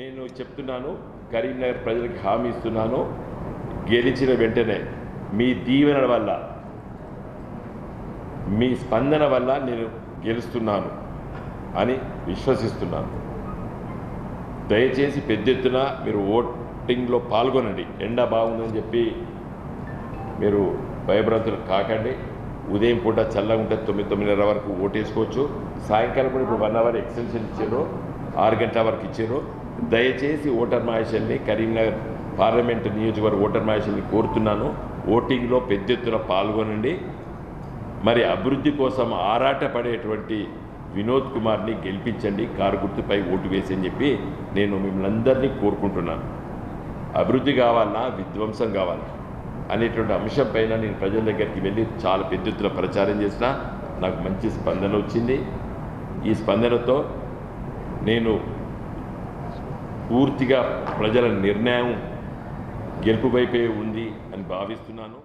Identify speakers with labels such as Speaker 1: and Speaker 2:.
Speaker 1: నేను చెప్తున్నాను కరీంనగర్ ప్రజలకు హామీ ఇస్తున్నాను. గెలిచిన వెంటనే మీ దీవెనల వల్ల మీ స్పందన వల్ల నేను గెలుస్తున్నాను అని విశ్వసిస్తున్నాను. దయచేసి పెద్ద ఎత్తున మీరు ఓటింగ్లో పాల్గొనండి. ఎండ బాగుందని చెప్పి మీరు భయభ్రాంతులు కాకండి. ఉదయం పూట చల్లగా ఉంటే తొమ్మిది తొమ్మిదిన్నర వరకు ఓటేసుకోవచ్చు. సాయంకాలం కూడా ఇప్పుడు వన్ అవర్ ఎక్స్టెన్షన్ ఇచ్చారు. ఆరు గంటల వరకు ఇచ్చారు. దయచేసి ఓటర్ మహేషల్ని కరీంనగర్ పార్లమెంట్ నియోజకవర్గ ఓటర్ మహేషల్ని కోరుతున్నాను. ఓటింగ్లో పెద్ద ఎత్తున పాల్గొనండి. మరి అభివృద్ధి కోసం ఆరాటపడేటువంటి వినోద్ కుమార్ని గెలిపించండి. కారు గుర్తుపై ఓటు వేసి అని చెప్పి నేను మిమ్మల్ని అందరినీ కోరుకుంటున్నాను. అభివృద్ధి కావాలన్నా విధ్వంసం కావాలి అనేటువంటి అంశం పైన నేను ప్రజల దగ్గరికి వెళ్ళి చాలా పెద్ద ఎత్తున ప్రచారం చేసిన నాకు మంచి స్పందన వచ్చింది. ఈ స్పందనతో నేను పూర్తిగా ప్రజల నిర్ణయం గెలుపు వైపే ఉంది అని భావిస్తున్నాను.